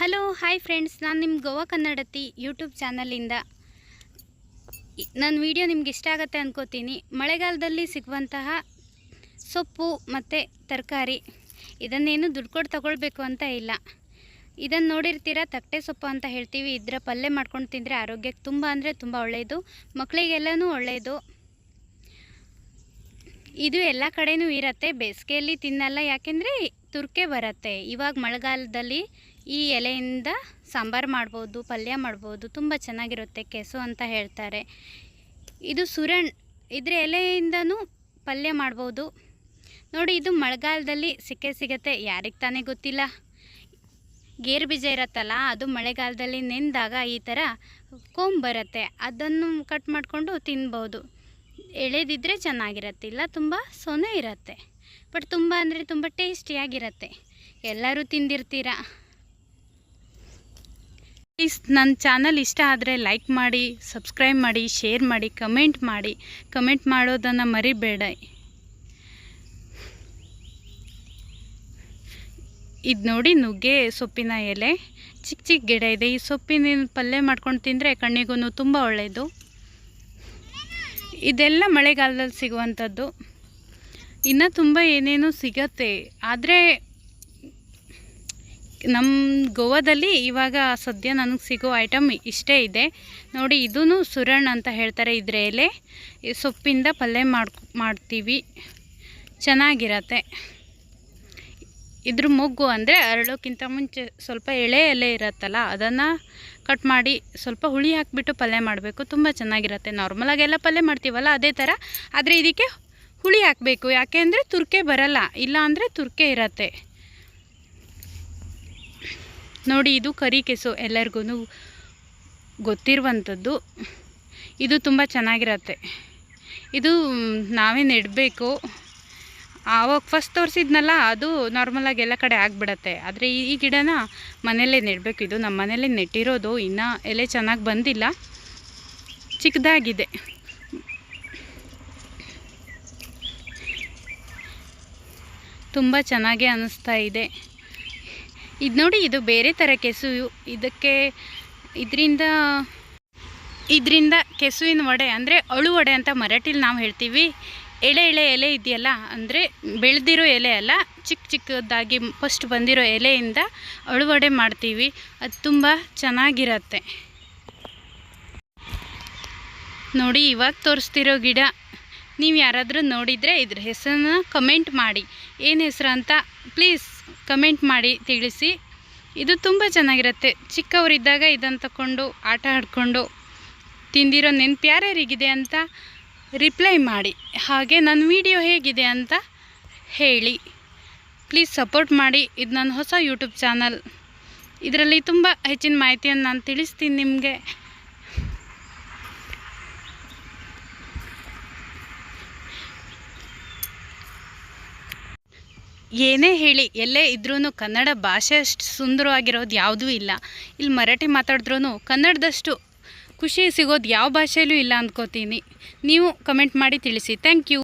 Hello, hi friends. ನಾನು ನಿಮ್ಮ ಗೋವಾ ಕನ್ನಡತಿ YouTube ಚಾನಲಿಂದ. ನನ್ನ ವಿಡಿಯೋ ನಿಮ್ಗೆ ಇಷ್ಟ ಆಗುತ್ತೆ ಅನ್ಕೋತೀನಿ. ಮಳೆಗಾಲದಲ್ಲಿ ಸಿಗುವಂತಹ ಸೊಪ್ಪು ಮತ್ತು ತರಕಾರಿ, ಇದನ್ನೇನು ದುಡ್ಡು ಕೊಟ್ಟು ತಗೊಳ್ಬೇಕು ಅಂತ ಇಲ್ಲ. ಇದನ್ನು ನೋಡಿರ್ತೀರ, ತಟ್ಟೆ ಸೊಪ್ಪು ಅಂತ ಹೇಳ್ತೀವಿ. ಇದರ ಪಲ್ಯ ಮಾಡ್ಕೊಂಡು ತಿಂದರೆ ಆರೋಗ್ಯಕ್ಕೆ ತುಂಬ ಅಂದರೆ ತುಂಬ ಒಳ್ಳೆಯದು ಮಕ್ಕಳಿಗೆಲ್ಲನೂ ಒಳ್ಳೆಯದು ಇದು ಎಲ್ಲ ಕಡೆಯೂ ಇರತ್ತೆ. ಬೇಸಿಗೆಯಲ್ಲಿ ತಿನ್ನಲ್ಲ. ಯಾಕೆಂದರೆ ತುರ್ಕೆ ಬರುತ್ತೆ. ಇವಾಗ ಮಳೆಗಾಲದಲ್ಲಿ ಈ ಎಲೆಯಿಂದ ಸಾಂಬಾರು ಮಾಡ್ಬೋದು, ಪಲ್ಯ ಮಾಡ್ಬೋದು, ತುಂಬ ಚೆನ್ನಾಗಿರುತ್ತೆ ಕೆಸು ಅಂತ ಹೇಳ್ತಾರೆ. ಇದು ಸುರಣ್, ಇದ್ರ ಎಲೆಯಿಂದನೂ ಪಲ್ಯ ಮಾಡ್ಬೋದು. ನೋಡಿ, ಇದು ಮಳೆಗಾಲದಲ್ಲಿ ಸಿಕ್ಕೇ ಸಿಗತ್ತೆ, ಯಾರಿಗೆ ತಾನೇ ಗೊತ್ತಿಲ್ಲ. ಗೇರು ಬೀಜ ಇರತ್ತಲ್ಲ, ಅದು ಮಳೆಗಾಲದಲ್ಲಿ ನೆಂದಾಗ ಈ ಥರ ಕೋಮ್ ಬರುತ್ತೆ, ಅದನ್ನು ಕಟ್ ಮಾಡಿಕೊಂಡು ತಿನ್ಬೋದು. ಎಳೆದಿದ್ದರೆ ಚೆನ್ನಾಗಿರತ್ತೆ, ಇಲ್ಲ ತುಂಬ ಸೊನೆ ಇರತ್ತೆ. ಬಟ್ ತುಂಬ ಅಂದರೆ ತುಂಬ ಟೇಸ್ಟಿಯಾಗಿರತ್ತೆ. ಎಲ್ಲರೂ ತಿಂದಿರ್ತೀರ? ಪ್ಲೀಸ್ ನನ್ನ ಚಾನಲ್ ಇಷ್ಟ ಆದರೆ ಲೈಕ್ ಮಾಡಿ ಸಬ್ಸ್ಕ್ರೈಬ್ ಮಾಡಿ ಶೇರ್ ಮಾಡಿ ಕಮೆಂಟ್ ಮಾಡಿ. ಕಮೆಂಟ್ ಮಾಡೋದನ್ನು ಮರಿಬೇಡ. ಇದು ನೋಡಿ ನುಗ್ಗೆ ಸೊಪ್ಪಿನ ಎಲೆ. ಚಿಕ್ಕ ಚಿಕ್ಕ ಗಿಡ ಇದೆ. ಈ ಸೊಪ್ಪಿನ ಪಲ್ಯ ಮಾಡ್ಕೊಂಡು ತಿಂದರೆ ಕಣ್ಣಿಗೂ ತುಂಬ ಒಳ್ಳೆಯದು ಇದೆಲ್ಲ ಮಳೆಗಾಲದಲ್ಲಿ ಸಿಗುವಂಥದ್ದು. ಇನ್ನು ತುಂಬ ಏನೇನೋ ಸಿಗತ್ತೆ. ಆದರೆ ನಮ್ಮ ಗೋವಾದಲ್ಲಿ ಇವಾಗ ಸದ್ಯ ನನಗೆ ಸಿಗೋ ಐಟಮ್ ಇಷ್ಟೇ ಇದೆ. ನೋಡಿ ಇದೂ ಸುರಣ್ ಅಂತ ಹೇಳ್ತಾರೆ ಇದ್ರ ಎಲೆ ಸೊಪ್ಪಿಂದ ಪಲ್ಯ ಮಾಡ್ ಮಾಡ್ತೀವಿ. ಚೆನ್ನಾಗಿರತ್ತೆ. ಇದ್ರ ಮೊಗ್ಗು ಅಂದರೆ ಅರಳೋಕ್ಕಿಂತ ಮುಂಚೆ ಸ್ವಲ್ಪ ಎಳೆ ಎಲೆ ಇರತ್ತಲ್ಲ, ಅದನ್ನು ಕಟ್ ಮಾಡಿ ಸ್ವಲ್ಪ ಹುಳಿ ಹಾಕಿಬಿಟ್ಟು ಪಲ್ಯ ಮಾಡಬೇಕು. ತುಂಬ ಚೆನ್ನಾಗಿರುತ್ತೆ. ನಾರ್ಮಲಾಗೆಲ್ಲ ಪಲ್ಯ ಮಾಡ್ತೀವಲ್ಲ, ಅದೇ ಥರ ಆದರೆ ಇದಕ್ಕೆ ಹುಳಿ ಹಾಕಬೇಕು. ಯಾಕೆ ಅಂದರೆ ತುರ್ಕೆ ಬರಲ್ಲ. ಇಲ್ಲ ಅಂದರೆ ತುರ್ಕೆ ಇರತ್ತೆ. ನೋಡಿ, ಇದು ಕರಿ ಕೆಸು ಎಲ್ಲರಿಗೂ ಗೊತ್ತಿರುವಂಥದ್ದು. ಇದು ತುಂಬ ಚೆನ್ನಾಗಿರತ್ತೆ. ಇದು ನಾವೇ ನೆಡಬೇಕು? ಆವಾಗ ಫಸ್ಟ್ ತೋರಿಸಿದ್ನಲ್ಲ, ಅದು ನಾರ್ಮಲಾಗಿ ಎಲ್ಲ ಕಡೆ ಆಗಿಬಿಡತ್ತೆ. ಆದರೆ ಈ ಗಿಡನ ಮನೆಯಲ್ಲೇ ನೆಡಬೇಕು. ಇದು ನಮ್ಮ ಮನೆಯಲ್ಲೇ ನೆಟ್ಟಿರೋದು. ಇನ್ನೂ ಎಲೆ ಚೆನ್ನಾಗಿ ಬಂದಿಲ್ಲ. ಚಿಕ್ಕದಾಗಿದೆ. ತುಂಬ ಚೆನ್ನಾಗೇ ಅನ್ನಿಸ್ತಾ ಇದೆ. ಇದು ನೋಡಿ, ಇದು ಬೇರೆ ಥರ ಕೆಸು. ಇದಕ್ಕೆ ಇದರಿಂದ ಇದರಿಂದ ಕೆಸುವಿನ ವಡೆ, ಅಂದರೆ ಅಳು ವಡೆ ಅಂತ ಮರಾಠಿಲಿ ನಾವು ಹೇಳ್ತೀವಿ. ಎಳೆ ಎಳೆ ಎಲೆ ಇದೆಯಲ್ಲ, ಅಂದರೆ ಬೆಳೆದಿರೋ ಎಲೆ ಅಲ್ಲ ಚಿಕ್ಕ ಚಿಕ್ಕದಾಗಿ ಫಸ್ಟ್ ಬಂದಿರೋ ಎಲೆಯಿಂದ ಅಳುವಡೆ ಮಾಡ್ತೀವಿ. ಅದು ತುಂಬ ಚೆನ್ನಾಗಿರತ್ತೆ. ನೋಡಿ, ಇವಾಗ ತೋರಿಸ್ತಿರೋ ಗಿಡ. ನೀವು ಯಾರಾದರೂ ನೋಡಿದರೆ ಇದ್ರ ಹೆಸರನ್ನ ಕಮೆಂಟ್ ಮಾಡಿ. ಏನು ಹೆಸರು ಅಂತ, ಪ್ಲೀಸ್ ಕಮೆಂಟ್ ಮಾಡಿ ತಿಳಿಸಿ. ಇದು ತುಂಬ ಚೆನ್ನಾಗಿರುತ್ತೆ. ಚಿಕ್ಕವರಿದ್ದಾಗ ಇದನ್ನು ತಗೊಂಡು ಆಟ ಆಡಿಕೊಂಡು ತಿಂದಿರೋ ನೆನಪು ಯಾರ್ಯಾರಿಗಿದೆ ಅಂತ ರಿಪ್ಲೈ ಮಾಡಿ. ಹಾಗೆ ನನ್ನ ವಿಡಿಯೋ ಹೇಗಿದೆ ಅಂತ ಹೇಳಿ. ಪ್ಲೀಸ್ ಸಪೋರ್ಟ್ ಮಾಡಿ. ಇದು ನನ್ನ ಹೊಸ ಯೂಟ್ಯೂಬ್ ಚಾನಲ್ ಇದರಲ್ಲಿ ತುಂಬ ಹೆಚ್ಚಿನ ಮಾಹಿತಿಯನ್ನು ನಾನು ತಿಳಿಸ್ತೀನಿ ನಿಮಗೆ. ಏನೇ ಹೇಳಿ, ಎಲ್ಲೇ ಇದ್ರೂ ಕನ್ನಡ ಭಾಷೆ ಅಷ್ಟು ಸುಂದರವಾಗಿರೋದು ಯಾವುದೂ ಇಲ್ಲ. ಇಲ್ಲಿ ಮರಾಠಿ ಮಾತಾಡಿದ್ರೂ ಕನ್ನಡದಷ್ಟು ಖುಷಿ ಸಿಗೋದು ಯಾವ ಭಾಷೆಯಲ್ಲೂ ಇಲ್ಲ ಅಂದ್ಕೋತೀನಿ ನೀವು ಕಮೆಂಟ್ ಮಾಡಿ ತಿಳಿಸಿ. Thank you